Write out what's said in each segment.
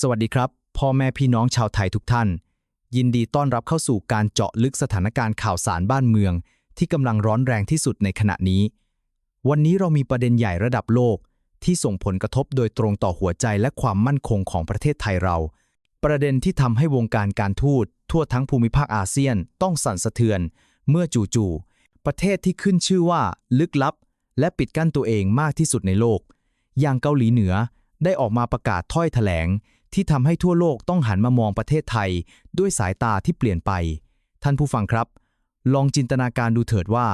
สวัสดีครับ พ่อแม่พี่น้องชาวไทยทุกท่าน ยินดีต้อนรับเข้าสู่การเจาะลึกสถานการณ์ข่าวสารบ้านเมือง ที่กำลังร้อนแรงที่สุดในขณะนี้ วันนี้เรามีประเด็นใหญ่ระดับโลก ที่ส่งผลกระทบโดยตรงต่อหัวใจและความมั่นคงของประเทศไทยเรา ประเด็นที่ทำให้วงการการทูตทั่วทั้งภูมิภาคอาเซียนต้องสั่นสะเทือน เมื่อจู่ๆประเทศที่ขึ้นชื่อว่า ลึกลับ และปิดกั้นตัวเองมากที่สุดในโลก อย่างเกาหลีเหนือได้ออกมาประกาศถ้อยแถลง ที่ทำให้ทั่วโลกต้องหันมามองประเทศไทย ด้วยสายตาที่เปลี่ยนไป ท่านผู้ฟังครับ ลองจินตนาการดูเถิดว่า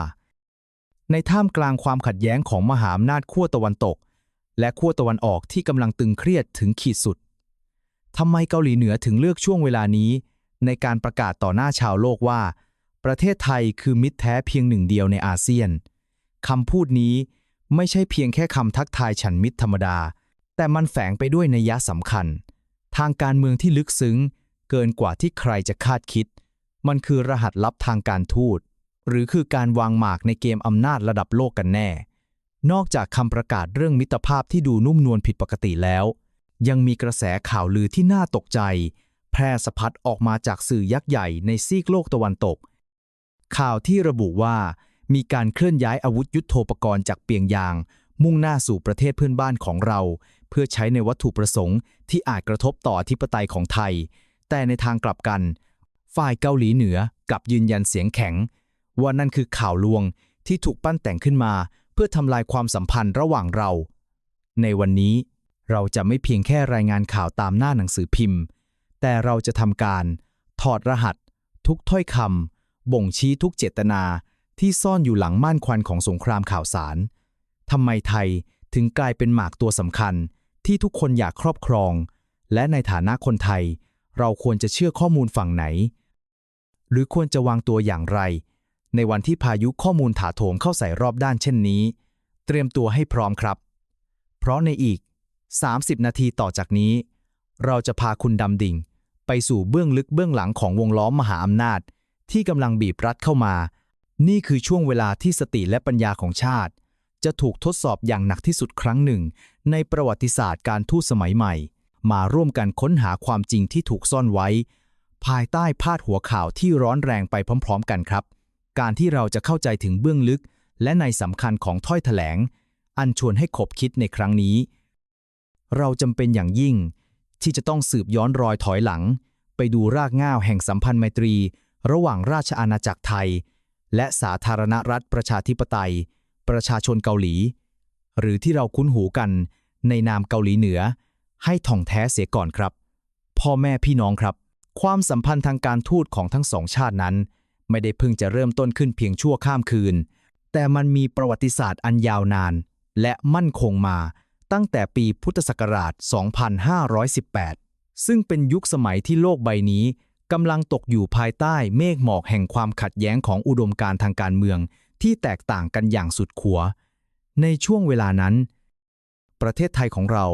ในท่ามกลางความขัดแย้งของมหาอำนาจขั้วตะวันตก และขั้วตะวันออกที่กำลังตึงเครียดถึงขีดสุดทำไมเกาหลีเหนือถึงเลือกช่วงเวลานี้ ในการประกาศต่อหน้าชาวโลกว่า ประเทศไทยคือมิตรแท้เพียงหนึ่งเดียวในอาเซียนคำพูดนี้ไม่ใช่เพียงแค่คำทักทายฉันมิตรธรรมดา แต่มันแฝงไปด้วยนัยยะสำคัญางการเมืองที่ลึกซึ้ง เกินกว่าที่ใครจะคาดคิด มันคือรหัสลับทางการทูต หรือคือการวางหมากในเกมอำนาจระดับโลกกันแน่ นอกจากคำประกาศเรื่องมิตรภาพที่ดูนุ่มนวลผิดปกติแล้ว ยังมีกระแสข่าวลือที่น่าตกใจ แพร่สะพัดออกมาจากสื่อยักษ์ใหญ่ในซีกโลกตะวันตก ข่าวที่ระบุว่ามีการเคลื่อนย้ายอาวุธยุโทโธปกรณ์จากเปียงยาง มุ่งหน้าสู่ประเทศเพื่อนบ้านของเรา เพื่อใช้ในวัตถุประสงค์ที่อาจกระทบต่ออธิปไตยของไทย แต่ในทางกลับกัน ฝ่ายเกาหลีเหนือกลับยืนยันเสียงแข็ง ว่านั่นคือข่าวลวงที่ถูกปั้นแต่งขึ้นมา เพื่อทำลายความสัมพันธ์ระหว่างเรา ในวันนี้เราจะไม่เพียงแค่รายงานข่าวตามหน้าหนังสือพิมพ์ แต่เราจะทำการ ถอดรหัส ทุกถ้อยคำบ่งชี้ทุกเจตนาที่ซ่อนอยู่หลังม่านควันของสงครามข่าวสารทำไมไทยถึงกลายเป็นหมากตัวสำคัญ ที่ทุกคนอยากครอบครอง และในฐานะคนไทย เราควรจะเชื่อข้อมูลฝั่งไหน หรือควรจะวางตัวอย่างไร ในวันที่พายุข้อมูลถาโถมเข้าใส่รอบด้านเช่นนี้ เตรียมตัวให้พร้อมครับ เพราะในอีก 30 นาทีต่อจากนี้ เราจะพาคุณดำดิ่ง ไปสู่เบื้องลึกเบื้องหลังของวงล้อมมหาอำนาจ ที่กำลังบีบรัดเข้ามา นี่คือช่วงเวลาที่สติและปัญญาของชาติจะถูกทดสอบอย่างหนักที่สุดครั้งหนึ่ง ในประวัติศาสตร์การทูตสมัยใหม่ มาร่วมกันค้นหาความจริงที่ถูกซ่อนไว้ ภายใต้พาดหัวข่าวที่ร้อนแรงไปพร้อม ๆ กันครับ การที่เราจะเข้าใจถึงเบื้องลึก และในสำคัญของถ้อยแถลง อันชวนให้ขบคิดในครั้งนี้ เราจำเป็นอย่างยิ่ง ที่จะต้องสืบย้อนรอยถอยหลัง ไปดูรากง่าวแห่งสัมพันธ์ไมตรี ระหว่างราชอาณาจักรไทย และสาธารณรัฐประชาธิปไตย ประชาชนเกาหลี หรือที่เราคุ้นหูกันในนามเกาหลีเหนือ ให้ท่องแท้เสียก่อนครับ พ่อแม่พี่น้องครับ ความสัมพันธ์ทางการทูตของทั้งสองชาตินั้น ไม่ได้เพิ่งจะเริ่มต้นขึ้นเพียงชั่วข้ามคืน แต่มันมีประวัติศาสตร์อันยาวนาน และมั่นคงมาตั้งแต่ปีพุทธศักราช 2518 ซึ่งเป็นยุคสมัยที่โลกใบนี้กำลังตกอยู่ภายใต้เมฆหมอกแห่งความขัดแย้งของอุดมการทางการเมืองที่แตกต่างกันอย่างสุดขั้ว ในช่วงเวลานั้น ประเทศไทยของเรา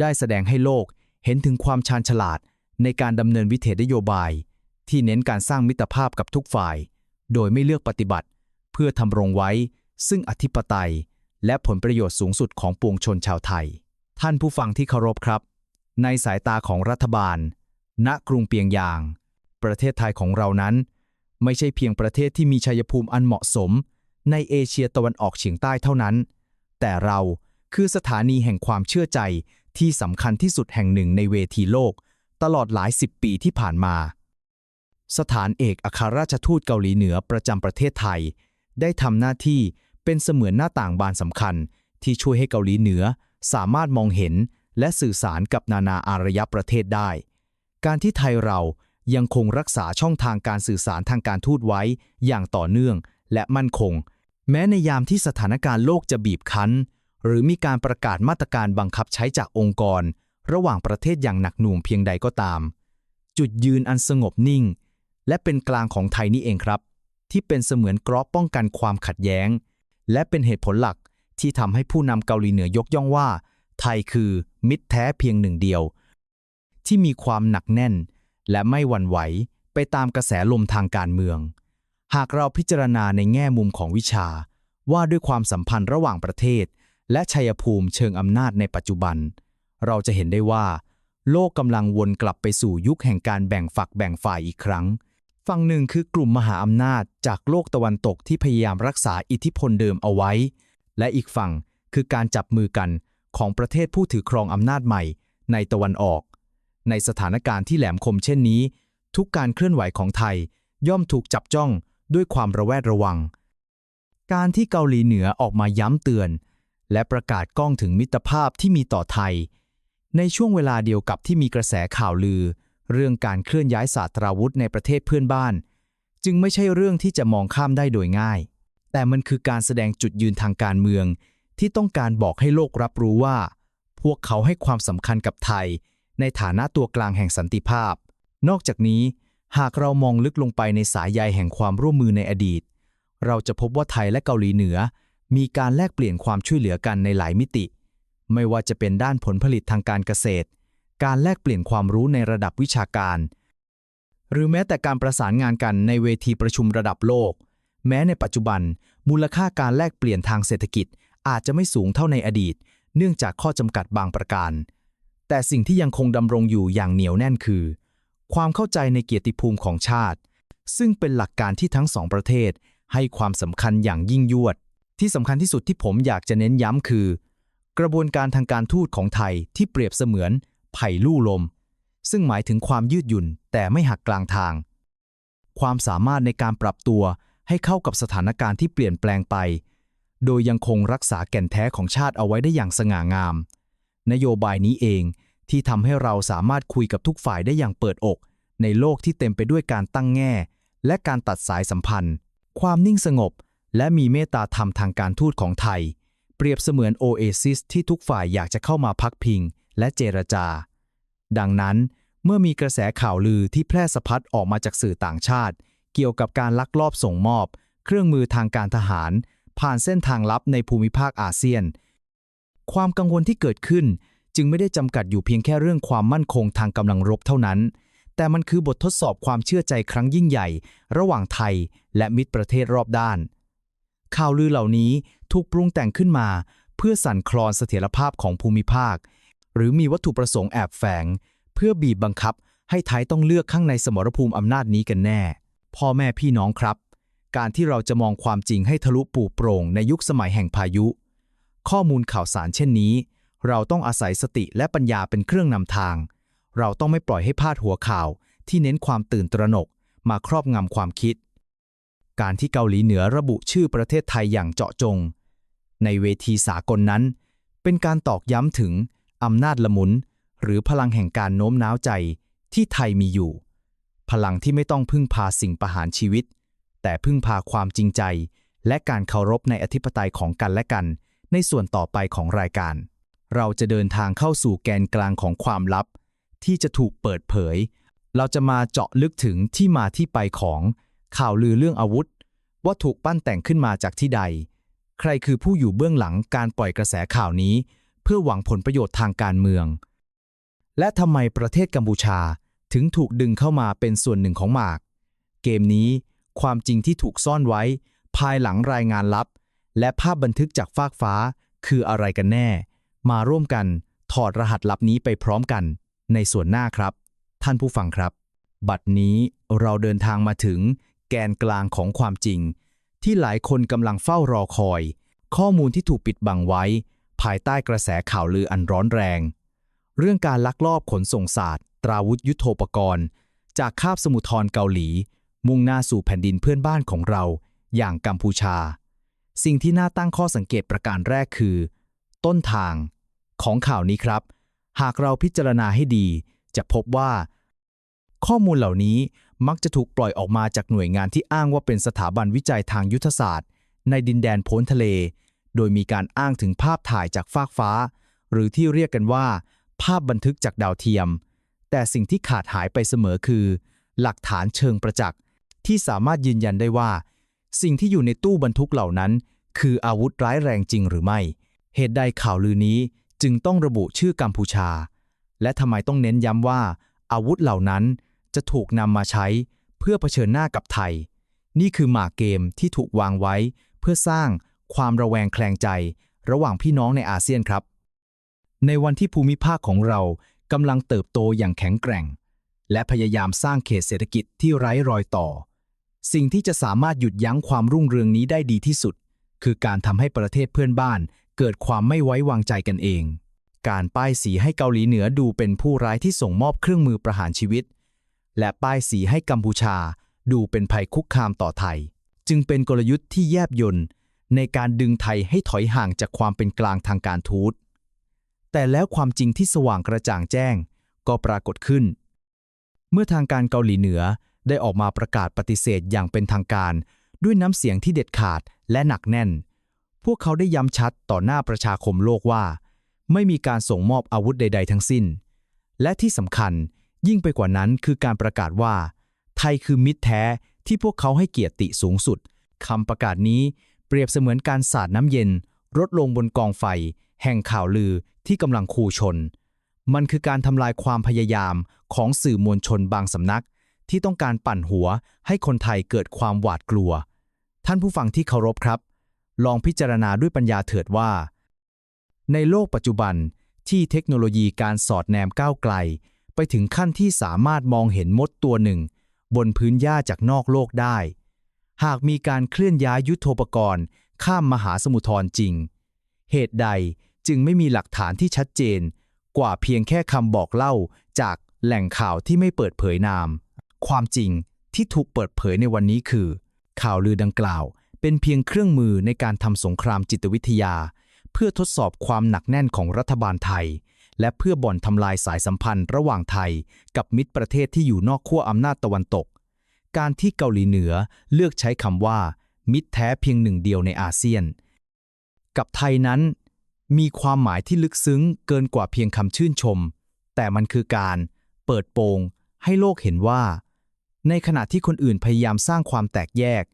ได้แสดงให้โลกเห็นถึงความชาญฉลาดในการดำเนินวิเทศนโยบาย ที่เน้นการสร้างมิตรภาพกับทุกฝ่าย โดยไม่เลือกปฏิบัติ เพื่อทำรงไว้ ซึ่งอธิปไตย และผลประโยชน์สูงสุดของปวงชนชาวไทย ท่านผู้ฟังที่เคารพครับ ในสายตาของรัฐบาล ณกรุงเปียงยาง ประเทศไทยของเรานั้น ไม่ใช่เพียงประเทศที่มีชัยภูมิอันเหมาะสม ในเอเชียตะวันออกเฉียงใต้เท่านั้น แต่เราคือสถานีแห่งความเชื่อใจที่สำคัญที่สุดแห่งหนึ่งในเวทีโลก ตลอดหลายสิบปีที่ผ่านมา สถานเอกอัครราชทูตเกาหลีเหนือประจำประเทศไทย ได้ทำหน้าที่เป็นเสมือนหน้าต่างบานสำคัญ ที่ช่วยให้เกาหลีเหนือสามารถมองเห็นและสื่อสารกับนานาอารยประเทศได้ การที่ไทยเรายังคงรักษาช่องทางการสื่อสารทางการทูตไว้อย่างต่อเนื่องและมั่นคง แม้ในยามที่สถานการณ์โลกจะบีบคั้น หรือมีการประกาศมาตรการบังคับใช้จากองค์กร ระหว่างประเทศอย่างหนักหน่วงเพียงใดก็ตาม จุดยืนอันสงบนิ่ง และเป็นกลางของไทยนี่เองครับ ที่เป็นเสมือนกราะป้องกันความขัดแย้ง และเป็นเหตุผลหลักที่ทำให้ผู้นำเกาหลีเหนือยกย่องว่า ไทยคือมิตรแท้เพียงหนึ่งเดียว ที่มีความหนักแน่น และไม่หวั่นไหวไปตามกระแสลมทางการเมือง หากเราพิจารณาในแง่มุมของวิชา ว่าด้วยความสัมพันธ์ระหว่างประเทศ และชัยภูมิเชิงอำนาจในปัจจุบัน เราจะเห็นได้ว่า โลกกำลังวนกลับไปสู่ยุคแห่งการแบ่งฝักแบ่งฝ่ายอีกครั้ง ฝั่งหนึ่งคือกลุ่มมหาอำนาจจากโลกตะวันตกที่พยายามรักษาอิทธิพลเดิมเอาไว้ และอีกฝั่งคือการจับมือกันของประเทศผู้ถือครองอำนาจใหม่ ในตะวันออก ในสถานการณ์ที่แหลมคมเช่นนี้ ทุกการเคลื่อนไหวของไทยย่อมถูกจับจ้อง ด้วยความระแวดระวัง การที่เกาหลีเหนือออกมาย้ำเตือน และประกาศกล้องถึงมิตรภาพที่มีต่อไทย ในช่วงเวลาเดียวกับที่มีกระแสข่าวลือ เรื่องการเคลื่อนย้ายศาสตราวุธในประเทศเพื่อนบ้าน จึงไม่ใช่เรื่องที่จะมองข้ามได้โดยง่าย แต่มันคือการแสดงจุดยืนทางการเมือง ที่ต้องการบอกให้โลกรับรู้ว่า พวกเขาให้ความสำคัญกับไทย ในฐานะตัวกลางแห่งสันติภาพ นอกจากนี้ หากเรามองลึกลงไปในสายใยแห่งความร่วมมือในอดีต เราจะพบว่าไทยและเกาหลีเหนือ มีการแลกเปลี่ยนความช่วยเหลือกันในหลายมิติ ไม่ว่าจะเป็นด้านผลผลิตทางการเกษตร การแลกเปลี่ยนความรู้ในระดับวิชาการ หรือแม้แต่การประสานงานกันในเวทีประชุมระดับโลก แม้ในปัจจุบัน มูลค่าการแลกเปลี่ยนทางเศรษฐกิจอาจจะไม่สูงเท่าในอดีต เนื่องจากข้อจำกัดบางประการ แต่สิ่งที่ยังคงดำรงอยู่อย่างเหนียวแน่นคือ ความเข้าใจในเกียรติภูมิของชาติ ซึ่งเป็นหลักการที่ทั้งสองประเทศ ให้ความสำคัญอย่างยิ่งยวด ที่สำคัญที่สุดที่ผมอยากจะเน้นย้ำคือ กระบวนการทางการทูตของไทยที่เปรียบเสมือนไผ่ลู่ลม ซึ่งหมายถึงความยืดหยุ่นแต่ไม่หักกลางทาง ความสามารถในการปรับตัวให้เข้ากับสถานการณ์ที่เปลี่ยนแปลงไป โดยยังคงรักษาแก่นแท้ของชาติเอาไว้ได้อย่างสง่างาม นโยบายนี้เอง ที่ทำให้เราสามารถคุยกับทุกฝ่ายได้อย่างเปิดอก ในโลกที่เต็มไปด้วยการตั้งแง่ และการตัดสายสัมพันธ์ ความนิ่งสงบ และมีเมตตาธรรมทางการทูตของไทย เปรียบเสมือนโอเอซิสที่ทุกฝ่ายอยากจะเข้ามาพักพิง และเจรจา ดังนั้น เมื่อมีกระแสข่าวลือที่แพร่สะพัดออกมาจากสื่อต่างชาติ เกี่ยวกับการลักลอบส่งมอบ เครื่องมือทางการทหาร ผ่านเส้นทางลับในภูมิภาคอาเซียน ความกังวลที่เกิดขึ้น จึงไม่ได้จำกัดอยู่เพียงแค่เรื่องความมั่นคงทางกำลังรบเท่านั้น แต่มันคือบททดสอบความเชื่อใจครั้งยิ่งใหญ่ ระหว่างไทยและมิตรประเทศรอบด้าน ข่าวลือเหล่านี้ถูกปรุงแต่งขึ้นมา เพื่อสั่นคลอนเสถียรภาพของภูมิภาค หรือมีวัตถุประสงค์แอบแฝง เพื่อบีบบังคับ ให้ไทยต้องเลือกข้างในสมรภูมิอำนาจนี้กันแน่ พ่อแม่พี่น้องครับ การที่เราจะมองความจริงให้ทะลุปูโปร่งในยุคสมัยแห่งพายุ ข้อมูลข่าวสารเช่นนี้ เราต้องอาศัยสติและปัญญาเป็นเครื่องนำทาง เราต้องไม่ปล่อยให้พาดหัวข่าวที่เน้นความตื่นตระหนก มาครอบงำความคิด การที่เกาหลีเหนือระบุชื่อประเทศไทยอย่างเจาะจง ในเวทีสากลนั้น เป็นการตอกย้ำถึงอำนาจละมุน หรือพลังแห่งการโน้มน้าวใจที่ไทยมีอยู่ พลังที่ไม่ต้องพึ่งพาสิ่งประหารชีวิต แต่พึ่งพาความจริงใจ และการเคารพในอธิปไตยของกันและกัน ในส่วนต่อไปของรายการ เราจะเดินทางเข้าสู่แกนกลางของความลับ ที่จะถูกเปิดเผย เราจะมาเจาะลึกถึงที่มาที่ไปของข่าวลือเรื่องอาวุธ ว่าถูกปั้นแต่งขึ้นมาจากที่ใด ใครคือผู้อยู่เบื้องหลังการปล่อยกระแสข่าวนี้ เพื่อหวังผลประโยชน์ทางการเมือง และทำไมประเทศกัมพูชาถึงถูกดึงเข้ามาเป็นส่วนหนึ่งของหมาก เกมนี้ความจริงที่ถูกซ่อนไว้ ภายหลังรายงานลับ และภาพบันทึกจากฟากฟ้าคืออะไรกันแน่ มาร่วมกันถอดรหัสลับนี้ไปพร้อมกัน ในส่วนหน้าครับ ท่านผู้ฟังครับ บัดนี้เราเดินทางมาถึงแกนกลางของความจริง ที่หลายคนกำลังเฝ้ารอคอย ข้อมูลที่ถูกปิดบังไว้ ภายใต้กระแสข่าวลืออันร้อนแรง เรื่องการลักลอบขนส่งศาสตร์ ตราวุธยุโทโธปกรณ์ จากคาบสมุทรเกาหลี มุ่งหน้าสู่แผ่นดินเพื่อนบ้านของเรา อย่างกัมพูชา สิ่งที่น่าตั้งข้อสังเกตประการแรกคือ ต้นทาง ของข่าวนี้ครับ หากเราพิจารณาให้ดี จะพบว่า ข้อมูลเหล่านี้มักจะถูกปล่อยออกมาจากหน่วยงานที่อ้างว่าเป็นสถาบันวิจัยทางยุทธศาสตร์ ในดินแดนพ้นทะเล โดยมีการอ้างถึงภาพถ่ายจากฟากฟ้า หรือที่เรียกกันว่า ภาพบันทึกจากดาวเทียม แต่สิ่งที่ขาดหายไปเสมอคือ หลักฐานเชิงประจักษ์ที่สามารถยืนยันได้ว่า สิ่งที่อยู่ในตู้บรรทุกเหล่านั้น คืออาวุธร้ายแรงจริงหรือไม่ เหตุใดข่าวลือนี้ จึงต้องระบุชื่อกัมพูชา และทำไมต้องเน้นย้ำว่า อาวุธเหล่านั้นจะถูกนำมาใช้เพื่อเผชิญหน้ากับไทย นี่คือหมากเกมที่ถูกวางไว้ เพื่อสร้างความระแวงแคลงใจ ระหว่างพี่น้องในอาเซียนครับ ในวันที่ภูมิภาคของเรากำลังเติบโตอย่างแข็งแกร่ง และพยายามสร้างเขตเศรษฐกิจที่ไร้รอยต่อ สิ่งที่จะสามารถหยุดยั้งความรุ่งเรืองนี้ได้ดีที่สุด คือการทำให้ประเทศเพื่อนบ้าน เกิดความไม่ไว้วางใจกันเอง การป้ายสีให้เกาหลีเหนือดูเป็นผู้ร้ายที่ส่งมอบเครื่องมือประหารชีวิต และป้ายสีให้กัมพูชาดูเป็นภัยคุกคามต่อไทย จึงเป็นกลยุทธ์ที่แยบยลในการดึงไทยให้ถอยห่างจากความเป็นกลางทางการทูต แต่แล้วความจริงที่สว่างกระจ่างแจ้งก็ปรากฏขึ้น เมื่อทางการเกาหลีเหนือได้ออกมาประกาศปฏิเสธอย่างเป็นทางการ ด้วยน้ำเสียงที่เด็ดขาดและหนักแน่น พวกเขาได้ย้ำชัดต่อหน้าประชาคมโลกว่า ไม่มีการส่งมอบอาวุธใด ๆ ทั้งสิ้น และที่สำคัญยิ่งไปกว่านั้นคือการประกาศว่า ไทยคือมิตรแท้ที่พวกเขาให้เกียรติสูงสุดคำประกาศนี้เปรียบเสมือนการสาดน้ำเย็นรดลงบนกองไฟ แห่งข่าวลือที่กำลังคูชน มันคือการทำลายความพยายามของสื่อมวลชนบางสำนัก ที่ต้องการปั่นหัวให้คนไทยเกิดความหวาดกลัว ท่านผู้ฟังที่เคารพครับ ลองพิจารณาด้วยปัญญาเถิดว่า ในโลกปัจจุบันที่เทคโนโลยีการสอดแนมก้าวไกล ไปถึงขั้นที่สามารถมองเห็นมดตัวหนึ่ง บนพื้นหญ้าจากนอกโลกได้ หากมีการเคลื่อนย้ายยุทโธปกรณ์ ข้ามมหาสมุทรจริง เหตุใดจึงไม่มีหลักฐานที่ชัดเจน กว่าเพียงแค่คำบอกเล่าจากแหล่งข่าวที่ไม่เปิดเผยนาม ความจริงที่ถูกเปิดเผยในวันนี้คือ ข่าวลือดังกล่าว เป็นเพียงเครื่องมือในการทำสงครามจิตวิทยา เพื่อทดสอบความหนักแน่นของรัฐบาลไทย และเพื่อบ่อนทำลายสายสัมพันธ์ระหว่างไทย กับมิตรประเทศที่อยู่นอกขั้วอำนาจตะวันตก การที่เกาหลีเหนือเลือกใช้คำว่า มิตรแท้เพียงหนึ่งเดียวในอาเซียน กับไทยนั้น มีความหมายที่ลึกซึ้งเกินกว่าเพียงคำชื่นชม แต่มันคือการเปิดโปงให้โลกเห็นว่า ในขณะที่คนอื่นพยายามสร้างความแตกแยก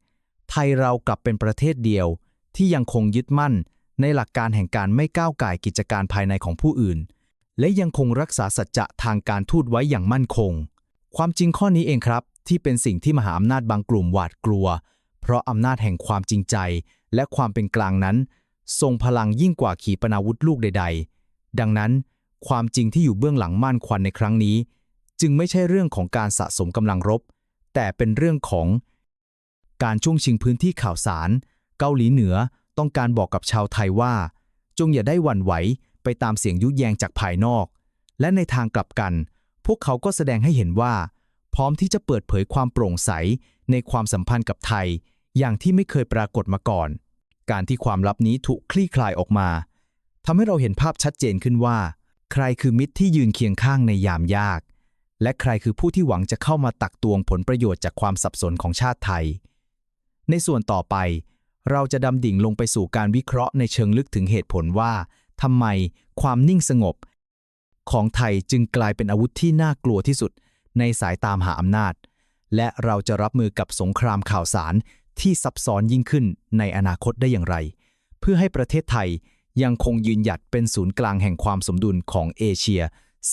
ไทยเรากลับเป็นประเทศเดียว ที่ยังคงยึดมั่น ในหลักการแห่งการไม่ก้าวไก่กิจการภายในของผู้อื่น และยังคงรักษาสัจจะทางการทูตไว้อย่างมั่นคง ความจริงข้อนี้เองครับ ที่เป็นสิ่งที่มหาอำนาจบางกลุ่มหวาดกลัว เพราะอำนาจแห่งความจริงใจ และความเป็นกลางนั้น ทรงพลังยิ่งกว่าขีปนาวุธลูกใด ๆ ดังนั้น ความจริงที่อยู่เบื้องหลังม่านควันในครั้งนี้ จึงไม่ใช่เรื่องของการสะสมกำลังรบ แต่เป็นเรื่องของ การช่วงชิงพื้นที่ข่าวสาร เกาหลีเหนือต้องการบอกกับชาวไทยว่า จงอย่าได้หวั่นไหวไปตามเสียงยุแยงจากภายนอก และในทางกลับกัน พวกเขาก็แสดงให้เห็นว่า พร้อมที่จะเปิดเผยความโปร่งใสในความสัมพันธ์กับไทย อย่างที่ไม่เคยปรากฏมาก่อน การที่ความลับนี้ถูกคลี่คลายออกมาทำให้เราเห็นภาพชัดเจนขึ้นว่า ใครคือมิตรที่ยืนเคียงข้างในยามยาก และใครคือผู้ที่หวังจะเข้ามาตักตวงผลประโยชน์จากความสับสนของชาติไทย ในส่วนต่อไป เราจะดำดิ่งลงไปสู่การวิเคราะห์ในเชิงลึกถึงเหตุผลว่าทำไมความนิ่งสงบ ของไทยจึงกลายเป็นอาวุธที่น่ากลัวที่สุด ในสายตามหาอำนาจ และเราจะรับมือกับสงครามข่าวสารที่ซับซ้อนยิ่งขึ้นในอนาคตได้อย่างไร เพื่อให้ประเทศไทยยังคงยืนหยัดเป็นศูนย์กลางแห่งความสมดุลของเอเชีย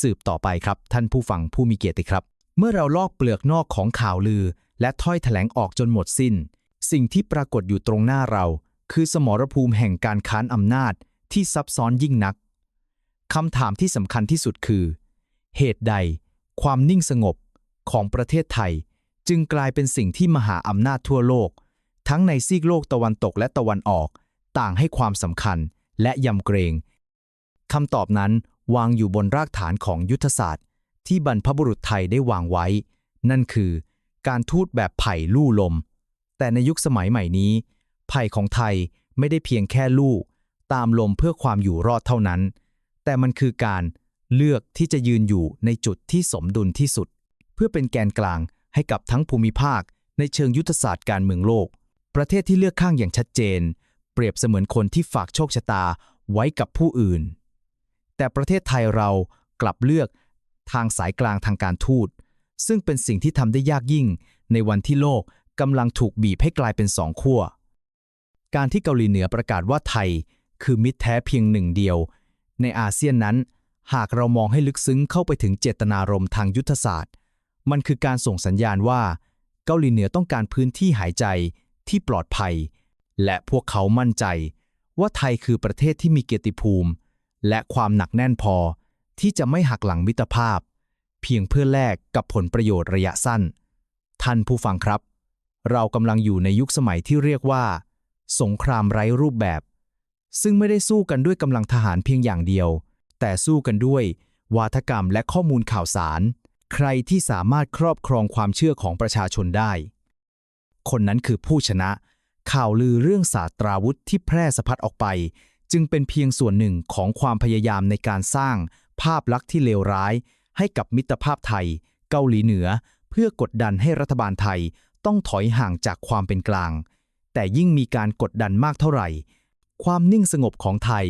สืบต่อไปครับ ท่านผู้ฟังผู้มีเกียรติครับ เมื่อเราลอกเปลือกนอกของข่าวลือ และถ้อยแถลงออกจนหมดสิ้น สิ่งที่ปรากฏอยู่ตรงหน้าเรา คือสมรภูมิแห่งการค้านอำนาจที่ซับซ้อนยิ่งนักคำถามที่สำคัญที่สุดคือ เหตุใด ความนิ่งสงบของประเทศไทย จึงกลายเป็นสิ่งที่มหาอำนาจทั่วโลก ทั้งในซีกโลกตะวันตกและตะวันออก ต่างให้ความสำคัญและยำเกรงคำตอบนั้นวางอยู่บนรากฐานของยุทธศาสตร์ ที่บรรพบุรุษไทยได้วางไว้ นั่นคือ การทูตแบบไผ่ลู่ลม แต่ในยุคสมัยใหม่นี้ไผ่ของไทยไม่ได้เพียงแค่ลู่ตามลมเพื่อความอยู่รอดเท่านั้น แต่มันคือการเลือกที่จะยืนอยู่ในจุดที่สมดุลที่สุด เพื่อเป็นแกนกลางให้กับทั้งภูมิภาค ในเชิงยุทธศาสตร์การเมืองโลก ประเทศที่เลือกข้างอย่างชัดเจน เปรียบเสมือนคนที่ฝากโชคชะตาไว้กับผู้อื่น แต่ประเทศไทยเรากลับเลือกทางสายกลางทางการทูต ซึ่งเป็นสิ่งที่ทำได้ยากยิ่งในวันที่โลก กำลังถูกบีบให้กลายเป็นสองขั้ว การที่เกาหลีเหนือประกาศว่าไทย คือมิตรแท้เพียงหนึ่งเดียว ในอาเซียนนั้น หากเรามองให้ลึกซึ้งเข้าไปถึงเจตนารมณ์ทางยุทธศาสตร์ มันคือการส่งสัญญาณว่า เกาหลีเหนือต้องการพื้นที่หายใจที่ปลอดภัย และพวกเขามั่นใจ ว่าไทยคือประเทศที่มีเกียรติภูมิ และความหนักแน่นพอ ที่จะไม่หักหลังมิตรภาพ เพียงเพื่อแลกกับผลประโยชน์ระยะสั้น ท่านผู้ฟังครับ เรากำลังอยู่ในยุคสมัยที่เรียกว่า สงครามไร้รูปแบบ ซึ่งไม่ได้สู้กันด้วยกำลังทหารเพียงอย่างเดียว แต่สู้กันด้วย วาทกรรมและข้อมูลข่าวสาร ใครที่สามารถครอบครองความเชื่อของประชาชนได้ คนนั้นคือผู้ชนะ ข่าวลือเรื่องศาสตราวุธที่แพร่สะพัดออกไป จึงเป็นเพียงส่วนหนึ่งของความพยายามในการสร้าง ภาพลักษณ์ที่เลวร้าย ให้กับมิตรภาพไทย เกาหลีเหนือ เพื่อกดดันให้รัฐบาลไทย ต้องถอยห่างจากความเป็นกลาง แต่ยิ่งมีการกดดันมากเท่าไหร่ ความนิ่งสงบของไทย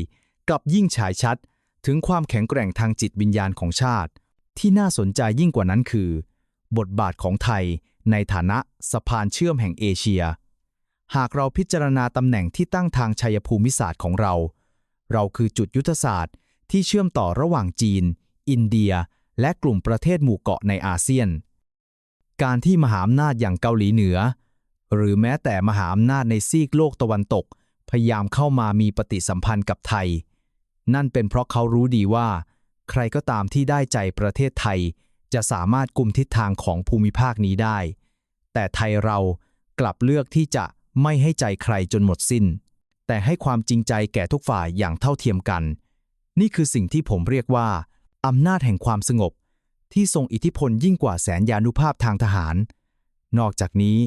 กลับยิ่งฉายชัด ถึงความแข็งแกร่งทางจิตวิญญาณของชาติ ที่น่าสนใจยิ่งกว่านั้นคือ บทบาทของไทยในฐานะสะพานเชื่อมแห่งเอเชีย หากเราพิจารณาตำแหน่งที่ตั้งทางชัยภูมิศาสตร์ของเรา เราคือจุดยุทธศาสตร์ที่เชื่อมต่อระหว่างจีน อินเดีย และกลุ่มประเทศหมู่เกาะในอาเซียน การที่มหาอำนาจอย่างเกาหลีเหนือ หรือแม้แต่มหาอำนาจในซีกโลกตะวันตก พยายามเข้ามามีปฏิสัมพันธ์กับไทย นั่นเป็นเพราะเขารู้ดีว่า ใครก็ตามที่ได้ใจประเทศไทย จะสามารถกุมทิศทางของภูมิภาคนี้ได้ แต่ไทยเรากลับเลือกที่จะไม่ให้ใจใครจนหมดสิ้น แต่ให้ความจริงใจแก่ทุกฝ่ายอย่างเท่าเทียมกัน นี่คือสิ่งที่ผมเรียกว่าอำนาจแห่งความสงบ ที่ทรงอิทธิพลยิ่งกว่าแสนยานุภาพทางทหาร นอกจากนี้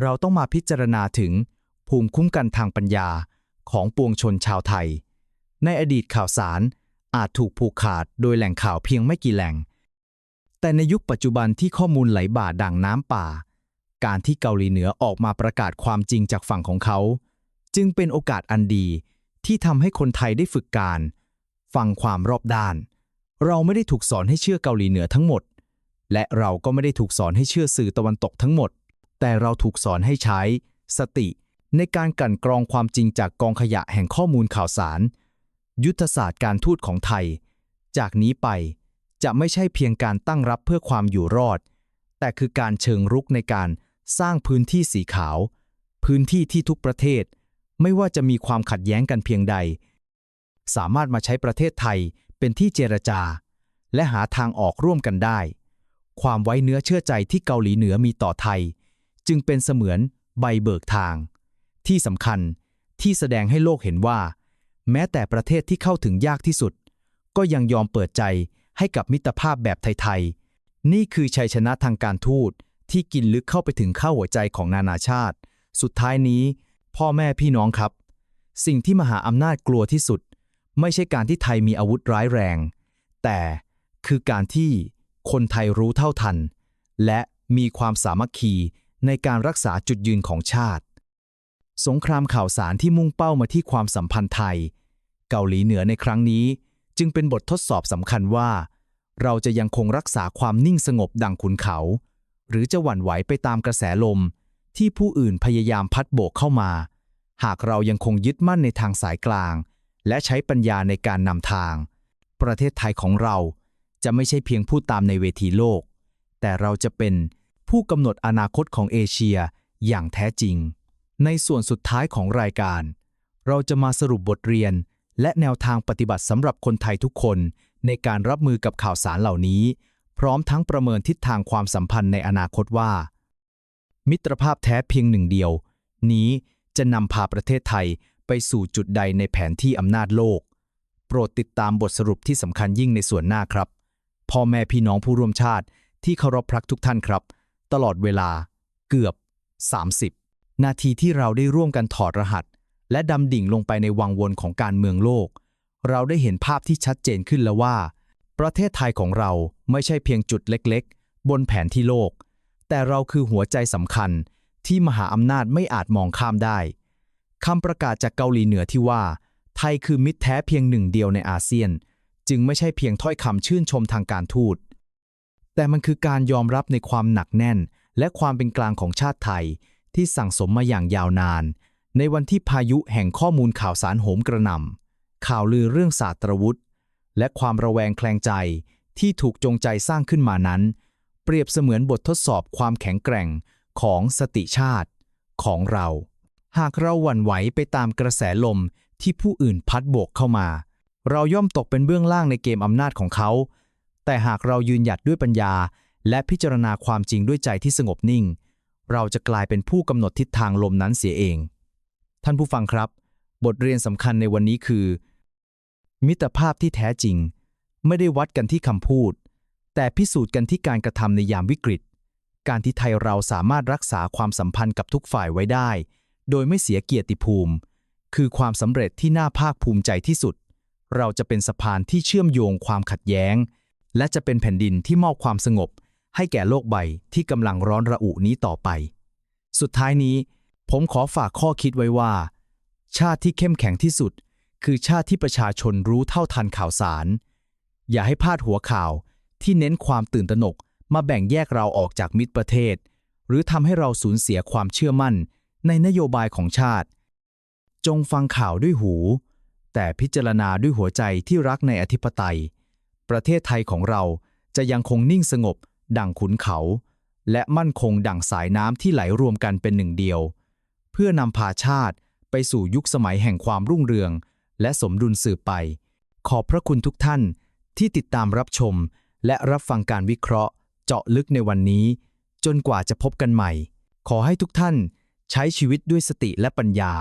เราต้องมาพิจารณาถึงภูมิคุ้มกันทางปัญญาของปวงชนชาวไทย ในอดีตข่าวสารอาจถูกผูกขาดโดยแหล่งข่าวเพียงไม่กี่แหล่ง แต่ในยุคปัจจุบันที่ข้อมูลไหลบ่าดังน้ำป่า การที่เกาหลีเหนือออกมาประกาศความจริงจากฝั่งของเขา จึงเป็นโอกาสอันดีที่ทำให้คนไทยได้ฝึกการ ฟังความรอบด้าน เราไม่ได้ถูกสอนให้เชื่อเกาหลีเหนือทั้งหมด และเราก็ไม่ได้ถูกสอนให้เชื่อสื่อตะวันตกทั้งหมด แต่เราถูกสอนให้ใช้ สติ ในการกั่นกรองความจริงจากกองขยะแห่งข้อมูลข่าวสาร ยุทธศาสตร์การทูตของไทย จากนี้ไปจะไม่ใช่เพียงการตั้งรับเพื่อความอยู่รอด แต่คือการเชิงรุกในการสร้างพื้นที่สีขาว พื้นที่ที่ทุกประเทศ ไม่ว่าจะมีความขัดแย้งกันเพียงใด สามารถมาใช้ประเทศไทย เป็นที่เจรจา และหาทางออกร่วมกันได้ ความไว้เนื้อเชื่อใจที่เกาหลีเหนือมีต่อไทย จึงเป็นเสมือนใบเบิกทาง ที่สำคัญที่แสดงให้โลกเห็นว่า แม้แต่ประเทศที่เข้าถึงยากที่สุด ก็ยังยอมเปิดใจให้กับมิตรภาพแบบไทยๆ นี่คือชัยชนะทางการทูตที่กินลึกเข้าไปถึงข้าหัวใจของนานาชาติ สุดท้ายนี้ พ่อแม่พี่น้องครับ สิ่งที่มหาอำนาจกลัวที่สุด ไม่ใช่การที่ไทยมีอาวุธร้ายแรง แต่คือการที่คนไทยรู้เท่าทัน และมีความสามัคคีในการรักษาจุดยืนของชาติ สงครามข่าวสารที่มุ่งเป้ามาที่ความสัมพันธ์ไทย เกาหลีเหนือในครั้งนี้ จึงเป็นบททดสอบสำคัญว่า เราจะยังคงรักษาความนิ่งสงบดังขุนเขา หรือจะหวั่นไหวไปตามกระแสลม ที่ผู้อื่นพยายามพัดโบกเข้ามา หากเรายังคงยึดมั่นในทางสายกลาง และใช้ปัญญาในการนำทาง ประเทศไทยของเราจะไม่ใช่เพียงผู้ตามในเวทีโลก แต่เราจะเป็นผู้กำหนดอนาคตของเอเชียอย่างแท้จริง ในส่วนสุดท้ายของรายการ เราจะมาสรุปบทเรียน และแนวทางปฏิบัติสำหรับคนไทยทุกคน ในการรับมือกับข่าวสารเหล่านี้ พร้อมทั้งประเมินทิศทางความสัมพันธ์ในอนาคตว่า มิตรภาพแท้เพียงหนึ่งเดียว นี้จะนำพาประเทศไทย ไปสู่จุดใดในแผนที่อำนาจโลก โปรดติดตามบทสรุปที่สำคัญยิ่งในส่วนหน้าครับ พ่อแม่พี่น้องผู้ร่วมชาติที่เคารพรักทุกท่านครับ ตลอดเวลาเกือบ 30 นาทีที่เราได้ร่วมกันถอดรหัส และดำดิ่งลงไปในวังวนของการเมืองโลก เราได้เห็นภาพที่ชัดเจนขึ้นแล้วว่า ประเทศไทยของเราไม่ใช่เพียงจุดเล็กๆ บนแผนที่โลก แต่เราคือหัวใจสำคัญที่มหาอำนาจไม่อาจมองข้ามได้ คำประกาศจากเกาหลีเหนือที่ว่า ไทยคือมิตรแท้เพียงหนึ่งเดียวในอาเซียน จึงไม่ใช่เพียงถ้อยคำชื่นชมทางการทูต แต่มันคือการยอมรับในความหนักแน่น และความเป็นกลางของชาติไทย ที่สั่งสมมาอย่างยาวนาน ในวันที่พายุแห่งข้อมูลข่าวสารโหมกระหน่ำข่าวลือเรื่องศาสตรวุธ และความระแวงแคลงใจที่ถูกจงใจสร้างขึ้นมานั้น เปรียบเสมือนบททดสอบความแข็งแกร่งของสติชาติของเรา หากเราหวั่นไหวไปตามกระแสลมที่ผู้อื่นพัดโบกเข้ามา เราย่อมตกเป็นเบื้องล่างในเกมอำนาจของเขา แต่หากเรายืนหยัดด้วยปัญญา และพิจารณาความจริงด้วยใจที่สงบนิ่ง เราจะกลายเป็นผู้กำหนดทิศทางลมนั้นเสียเอง ท่านผู้ฟังครับ บทเรียนสำคัญในวันนี้คือ มิตรภาพที่แท้จริง ไม่ได้วัดกันที่คำพูด แต่พิสูจน์กันที่การกระทำในยามวิกฤต การที่ไทยเราสามารถรักษาความสัมพันธ์กับทุกฝ่ายไว้ได้ โดยไม่เสียเกียรติภูมิ คือความสำเร็จที่น่าภาคภูมิใจที่สุด เราจะเป็นสะพานที่เชื่อมโยงความขัดแย้ง และจะเป็นแผ่นดินที่มอบความสงบ ให้แก่โลกใบที่กำลังร้อนระอุนี้ต่อไป สุดท้ายนี้ ผมขอฝากข้อคิดไว้ว่า ชาติที่เข้มแข็งที่สุด คือชาติที่ประชาชนรู้เท่าทันข่าวสาร อย่าให้พลาดหัวข่าวที่เน้นความตื่นตระหนกมาแบ่งแยกเราออกจากมิตรประเทศ หรือทำให้เราสูญเสียความเชื่อมั่น ในนโยบายของชาติ จงฟังข่าวด้วยหู แต่พิจารณาด้วยหัวใจที่รักในอธิปไตย ประเทศไทยของเราจะยังคงนิ่งสงบ ดั่งขุนเขา และมั่นคงดั่งสายน้ำที่ไหลรวมกันเป็นหนึ่งเดียว เพื่อนำพาชาติไปสู่ยุคสมัยแห่งความรุ่งเรือง และสมดุลสืบไป ขอบพระคุณทุกท่านที่ติดตามรับชม และรับฟังการวิเคราะห์ เจาะลึกในวันนี้ จนกว่าจะพบกันใหม่ ขอให้ทุกท่าน ใช้ชีวิตด้วยสติและปัญญา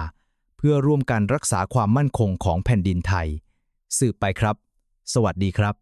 เพื่อร่วมกันรักษาความมั่นคงของแผ่นดินไทย สืบไปครับ สวัสดีครับ